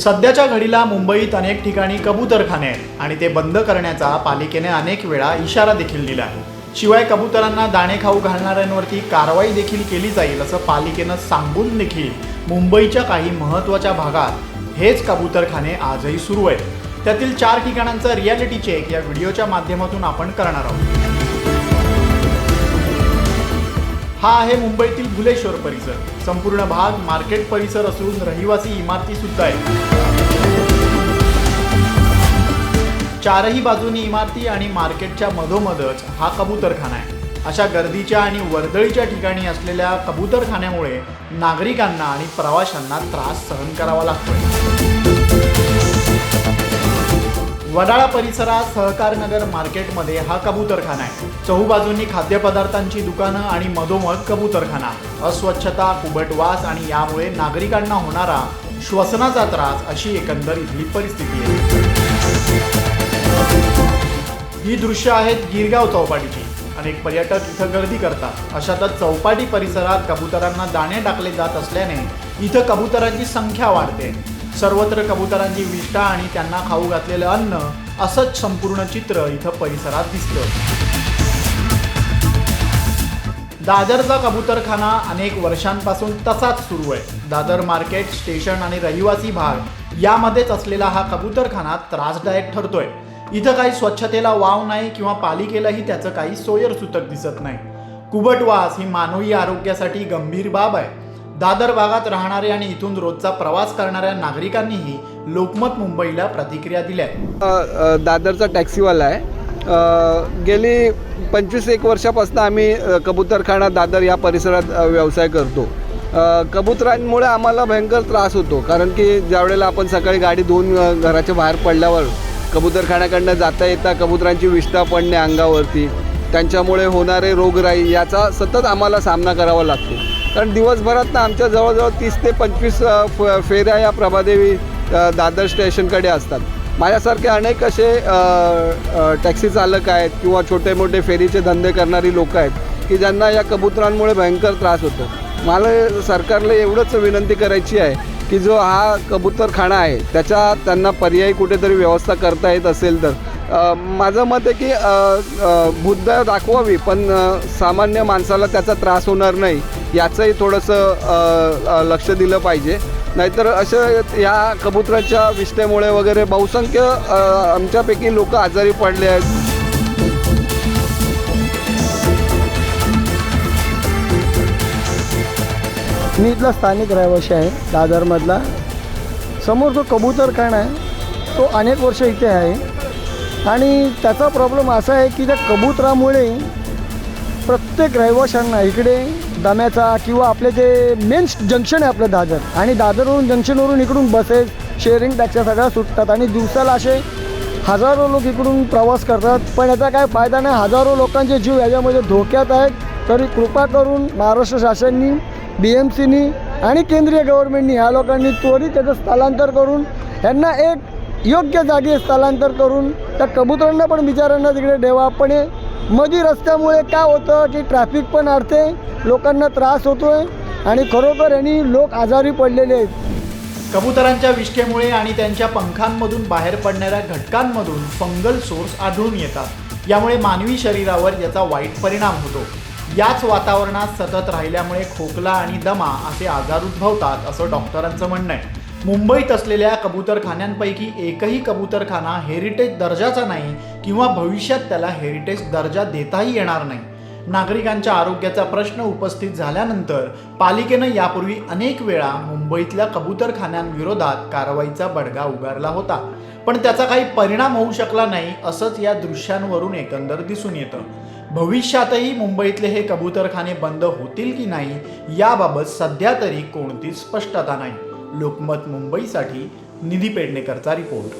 सध्याच्या घडीला मुंबईत अनेक ठिकाणी कबूतरखाने आहेत आणि ते बंद करण्याचा पालिकेने अनेक वेळा इशारा देखील दिला आहे. शिवाय कबुतरांना दाणे खाऊ घालणाऱ्यांवरती कारवाई देखील केली जाईल असं पालिकेनं सांगून देखील मुंबईच्या काही महत्त्वाच्या भागात हेच कबूतरखाने आजही सुरू आहेत. त्यातील चार ठिकाणांचा रियालिटी चेक या व्हिडिओच्या माध्यमातून आपण करणार आहोत. हा आहे मुंबईतील भुलेश्वर परिसर. संपूर्ण भाग मार्केट परिसर असून रहिवासी इमारती सुद्धा आहेत. चारही बाजूनी इमारती आणि मार्केटच्या मधोमधच हा कबूतरखाना आहे. अशा गर्दीच्या आणि वर्दळीच्या ठिकाणी असलेल्या कबूतरखान्यामुळे नागरिकांना आणि प्रवाशांना त्रास सहन करावा लागतोय. वडाळा परिसरात सहकार नगर मार्केटमध्ये हा कबूतरखाना आहे. चहूबाजूंनी खाद्यपदार्थांची दुकानं आणि मधोमध कबूतरखाना. अस्वच्छता कुबटवास आणि यामुळे नागरिकांना होणारा श्वसनाचा त्रास अशी एकंदर इथली परिस्थिती आहे. ही दृश्य आहेत गिरगाव चौपाटीची. अनेक पर्यटक इथं गर्दी करतात. अशातच चौपाटी परिसरात कबुतरांना दाणे टाकले जात असल्याने इथं कबुतरांची संख्या वाढते. सर्वत्र कबुतरांची विष्ठा आणि त्यांना खाऊ घातलेलं अन्न असंच संपूर्ण चित्र इथं परिसरात दिसतं. दादरचा कबुतरखाना अनेक वर्षांपासून तसाच सुरू आहे. दादर मार्केट स्टेशन आणि रहिवासी भाग यामध्येच असलेला हा कबुतरखाना त्रासदायक ठरतोय. इथं काही स्वच्छतेला वाव नाही किंवा पालिकेलाही त्याचं काही सोयर सुतक दिसत नाही. कुबटवास ही मानवी आरोग्यासाठी गंभीर बाब आहे. दादर भागात राहणारे आणि इथून रोजचा प्रवास करणाऱ्या नागरिकांनीही लोकमत मुंबईला प्रतिक्रिया दिल्या. दादरचा टॅक्सीवाला आहे. गेली पंचवीस एक वर्षापासून आम्ही कबूतरखाना दादर या परिसरात व्यवसाय करतो. कबुतरांमुळे आम्हाला भयंकर त्रास होतो. कारण की ज्यावेळेला आपण सकाळी गाडी धुवून घराच्या बाहेर पडल्यावर कबुतरखाण्याकडनं जाता येता कबुतरांची विष्ठा पडणे अंगावरती. त्यांच्यामुळे होणारे रोगराई याचा सतत आम्हाला सामना करावा लागतो. कारण दिवसभरात ना आमच्या जवळजवळ तीस ते पंचवीस फ- फेऱ्या या प्रभादेवी दादर स्टेशनकडे असतात. माझ्यासारखे अनेक असे टॅक्सी चालक आहेत किंवा छोटे मोठे फेरीचे धंदे करणारी लोक आहेत की ज्यांना या कबुतरांमुळे भयंकर त्रास होतो. मला सरकारला एवढंच विनंती करायची आहे की जो हा कबूतरखाना आहे त्याच्या त्यांना पर्यायी कुठेतरी व्यवस्था करता येत असेल तर. माझं मत आहे की बुद्ध दाखवावी पण सामान्य माणसाला त्याचा त्रास होणार नाही याचंही थोडंसं लक्ष दिलं पाहिजे. नाहीतर असं या कबुतराच्या विष्ठेमुळे वगैरे बहुसंख्य आमच्यापैकी लोक आजारी पडले आहेत. मी इथला स्थानिक रहिवासी आहे दादरमधला. समोर जो कबूतरखाना आहे तो अनेक वर्ष इथे आहे. आणि त्याचा प्रॉब्लेम असा आहे की त्या कबुतरामुळे प्रत्येक रहिवाशांना इकडे दम्याचा किंवा आपले जे मेन जंक्शन आहे आपलं दादर आणि दादरवरून जंक्शनवरून इकडून बसेस शेअरिंग टॅक्सी सगळ्या सुटतात आणि दिवसाला असे हजारो लोक इकडून प्रवास करतात. पण याचा काय फायदा नाही हजारो लोकांचे जीव याच्यामध्ये धोक्यात आहेत. तरी कृपा करून महाराष्ट्र शासनाने बी एम सीनी आणि केंद्रीय गव्हर्नमेंटनी ह्या लोकांनी त्वरित त्याचं स्थलांतर करून यांना एक योग्य जागी स्थलांतर करून त्या कबुतरांना पण बिचारांना तिकडे ठेवा. पण हे मधी रस्त्यामुळे काय होतं की ट्रॅफिक पण अडते लोकांना त्रास होतो आहे आणि खरोखर यांनी लोक आजारी पडलेले आहेत. कबुतरांच्या विष्ठेमुळे आणि त्यांच्या पंखांमधून बाहेर पडणाऱ्या घटकांमधून फंगल सोर्स आढळून येतात. यामुळे मानवी शरीरावर याचा वाईट परिणाम होतो. याच वातावरणात सतत राहिल्यामुळे खोकला आणि दमा असे आजार उद्भवतात असं डॉक्टरांचं म्हणणं आहे. मुंबईत असलेल्या कबूतरखान्यांपैकी एकही कबूतरखाना हेरिटेज दर्जाचा नाही किंवा भविष्यात त्याला हेरिटेज दर्जा देताही येणार नाही. नागरिकांच्या आरोग्याचा प्रश्न उपस्थित झाल्यानंतर पालिकेनं यापूर्वी अनेक वेळा मुंबईतल्या कबूतरखान्यांविरोधात कारवाईचा बडगा उगारला होता. पण त्याचा काही परिणाम होऊ शकला नाही असंच या दृश्यांवरून एकंदर दिसून येतं. भविष्यातही मुंबईतले हे कबूतरखाने बंद होतील की नाही याबाबत सध्या तरी कोणतीच स्पष्टता नाही. लोकमत मुंबईसाठी निधी पेडणेकरचा रिपोर्ट.